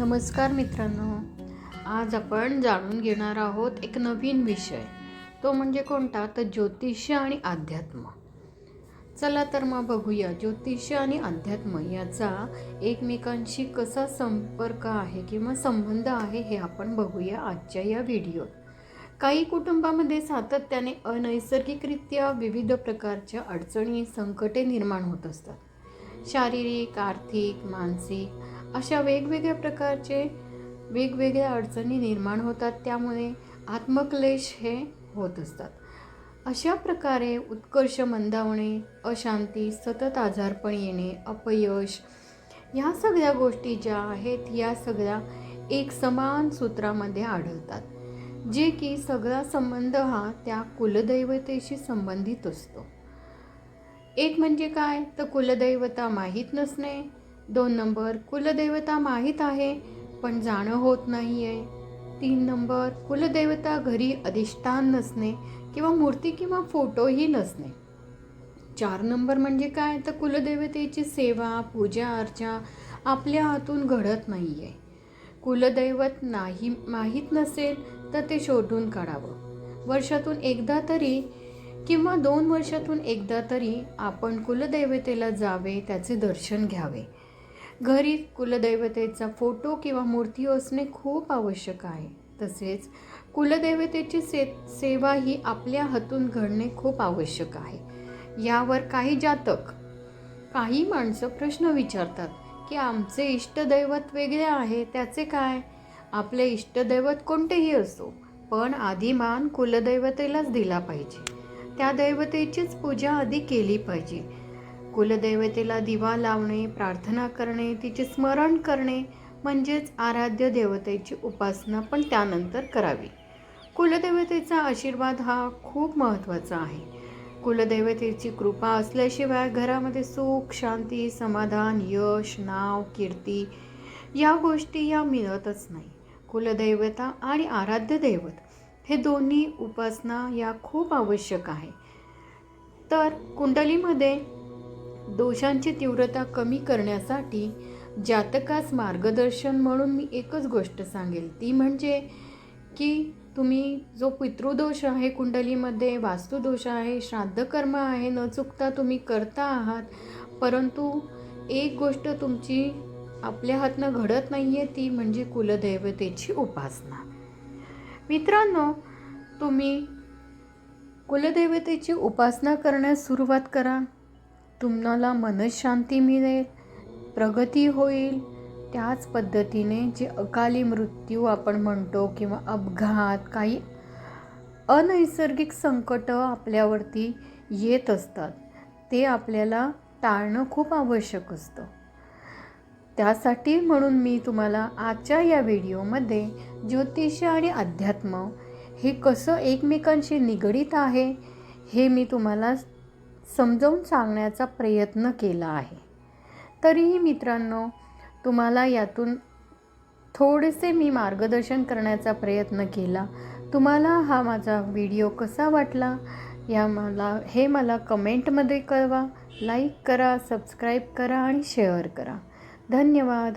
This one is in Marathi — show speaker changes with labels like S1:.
S1: नमस्कार मित्रांनो. आज आपण जाणून घेणार आहोत एक नवीन विषय. तो म्हणजे कोणता? तर ज्योतिष आणि अध्यात्म. चला तर मग बघूया ज्योतिष्य आणि अध्यात्म याचा एकमेकांशी कसा संपर्क आहे किंवा संबंध आहे हे आपण बघूया आजच्या या व्हिडिओत काही कुटुंबामध्ये सातत्याने अनैसर्गिकरित्या विविध प्रकारच्या अडचणी संकटे निर्माण होत असतात. शारीरिक आर्थिक मानसिक अशा वेगवेगळ्या प्रकारचे वेगवेगळ्या अडचणी निर्माण होतात त्यामुळे आत्मक्लेश हे होत असतात. अशा प्रकारे उत्कर्ष मंदावणे अशांती सतत आजारपण येणे अपयश ह्या सगळ्या गोष्टी ज्या आहेत या सगळ्या एक समान सूत्रामध्ये आढळतात. जे की सगळा संबंध हा त्या कुलदैवतेशी संबंधित असतो. एक म्हणजे काय? तर कुलदैवता माहीत नसणे दोन नंबर कुलदेवता माहीत आहे पण जाणं होत नाही आहे तीन नंबर कुलदेवता घरी अधिष्ठान नसणे किंवा मूर्ती किंवा फोटोही नसणे. चार नंबर म्हणजे काय? तर कुलदेवतेची सेवा पूजा अर्चा आपल्या हातून घडत नाही आहे कुलदैवत नाही माहीत नसेल तर ते शोधून काढावं. वर्षातून एकदा तरी किंवा दोन वर्षातून एकदा तरी आपण कुलदैवतेला जावे त्याचे दर्शन घ्यावे. घरी कुलदैवतेचा फोटो किंवा मूर्ती असणे खूप आवश्यक आहे. तसेच कुलदैवतेची से सेवा ही आपल्या हातून घडणे खूप आवश्यक आहे. यावर काही जातक काही माणसं प्रश्न विचारतात की आमचे इष्टदैवत वेगळे आहे त्याचे काय? आपले इष्टदैवत कोणतेही असो पण आधी मान कुलदैवतेलाच दिला पाहिजे. त्या दैवतेचीच पूजा आधी केली पाहिजे. कुलदैवतेला दिवा लावणे प्रार्थना करणे तिचे स्मरण करणे म्हणजेच आराध्य देवतेची उपासना पण त्यानंतर करावी. कुलदेवतेचा आशीर्वाद हा खूप महत्त्वाचा आहे. कुलदैवतेची कृपा असल्याशिवाय घरामध्ये सुख शांती समाधान यश नाव कीर्ती या गोष्टी या मिळतच नाही. कुलदैवता आणि आराध्य दैवत हे दोन्ही उपासना या खूप आवश्यक आहे. तर कुंडलीमध्ये दोषांची तीव्रता कमी करण्यासाठी जातकास मार्गदर्शन म्हणून मी एकच गोष्ट सांगेल. ती म्हणजे की तुम्ही जो पितृदोष आहे कुंडलीमध्ये वास्तुदोष आहे श्राद्धकर्म आहे न चुकता तुम्ही करता आहात परंतु एक गोष्ट तुमची आपल्या हातनं घडत नाही आहे ती म्हणजे कुलदैवतेची उपासना. मित्रांनो तुम्ही कुलदैवतेची उपासना करण्यास सुरुवात करा. तुम्हाला मनशांती मिळेल प्रगती होईल. त्याच पद्धतीने जे अकाली मृत्यू आपण म्हणतो किंवा अपघात काही अनैसर्गिक संकटं आपल्यावरती येत असतात ते आपल्याला टाळणं खूप आवश्यक असतं. त्यासाठी म्हणून मी तुम्हाला आजच्या या व्हिडिओमध्ये ज्योतिष आणि अध्यात्म हे कसं एकमेकांशी निगडीत आहे हे मी तुम्हाला समजावून सांगण्याचा प्रयत्न केला आहे. तरीही मित्रांनो तुम्हाला यातून थोडेसे मी मार्गदर्शन करण्याचा प्रयत्न केला. तुम्हाला हा माझा व्हिडिओ कसा वाटला या मला हे मला कमेंटमध्ये कळवा लाईक करा सबस्क्राईब करा आणि शेअर करा. धन्यवाद.